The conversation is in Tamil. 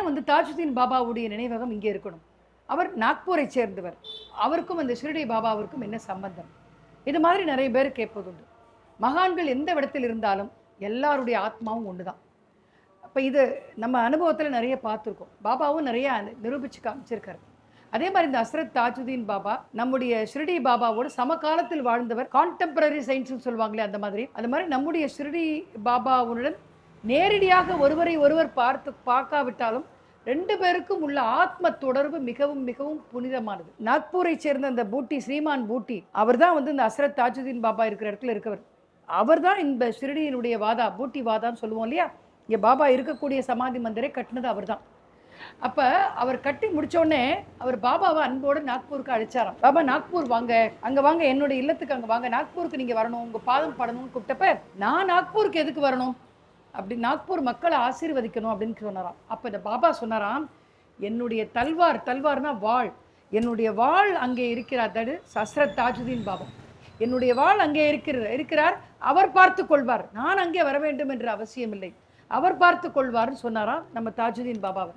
ஏன் வந்து தாஜுதீன் பாபாவுடைய நினைவகம் இங்கே இருக்கணும்? அவர் நாக்பூரை சேர்ந்தவர். அவருக்கும் அந்த ஷிரடி பாபாவிற்கும் என்ன சம்பந்தம்? இது மாதிரி நிறைய பேர் கேட்பதுண்டு. மகான்கள் எந்த இடத்தில் இருந்தாலும் எல்லாருடைய ஆத்மாவும் ஒன்று தான் அப்போ இது நம்ம அனுபவத்தில் நிறைய பார்த்துருக்கோம். பாபாவும் நிறைய நிரூபித்து நிரூபிச்சு காமிச்சிருக்காரு. அதே மாதிரி இந்த அஸ்ரத் தாஜுதீன் பாபா நம்முடைய ஷிரடி பாபாவோட சமகாலத்தில் வாழ்ந்தவர் கான்டெம்பரரி சயின்ஸ்னு சொல்லுவாங்களே அந்த மாதிரி. அது மாதிரி நம்முடைய ஷிரடி பாபாவுடன் நேரடியாக ஒருவரை ஒருவர் பார்த்து பார்க்காவிட்டாலும் ரெண்டு பேருக்கும் உள்ள ஆத்ம தொடர்பு மிகவும் மிகவும் புனிதமானது. நாக்பூரை சேர்ந்த அந்த பூட்டி ஸ்ரீமான் பூட்டி அவர் தான் வந்து இந்த அஸ்ரத் தாஜுதீன் பாபா இருக்கிற இடத்துல இருக்கவர். அவர் தான் இந்த ஷிரடியினுடைய வாதா பூட்டி வாதான்னு சொல்லுவோம் இல்லையா? இங்கே பாபா இருக்கக்கூடிய சமாதி மந்திரை கட்டினது அவர் தான் அப்போ அவர் கட்டி முடித்தோடனே அவர் பாபாவை அன்போடு நாக்பூருக்கு அழைச்சாராம். பாபா நாக்பூர் வாங்க. அங்கே வாங்க. என்னுடைய இல்லத்துக்கு அங்கே வாங்க. நாக்பூருக்கு நீங்கள் வரணும். உங்கள் பாதம் படணும்னு கூப்பிட்டப்ப நான் நாக்பூருக்கு எதுக்கு வரணும்? அப்படி நாக்பூர் மக்களை ஆசீர்வதிக்கணும் அப்படின்னு சொன்னாராம். அப்போ இந்த பாபா சொன்னாராம் என்னுடைய தல்வார் தல்வார்னா வாள். என்னுடைய வாள் அங்கே இருக்கிறார். தடு சஸ்ரத் தாஜுதீன் பாபா. என்னுடைய வாள் அங்கே இருக்கிற இருக்கிறார். அவர் பார்த்து கொள்வார். நான் அங்கே வர வேண்டும் என்ற அவசியம் இல்லை அவர் பார்த்து கொள்வார்னு சொன்னாராம் நம்ம தாஜுதீன் பாபாவை.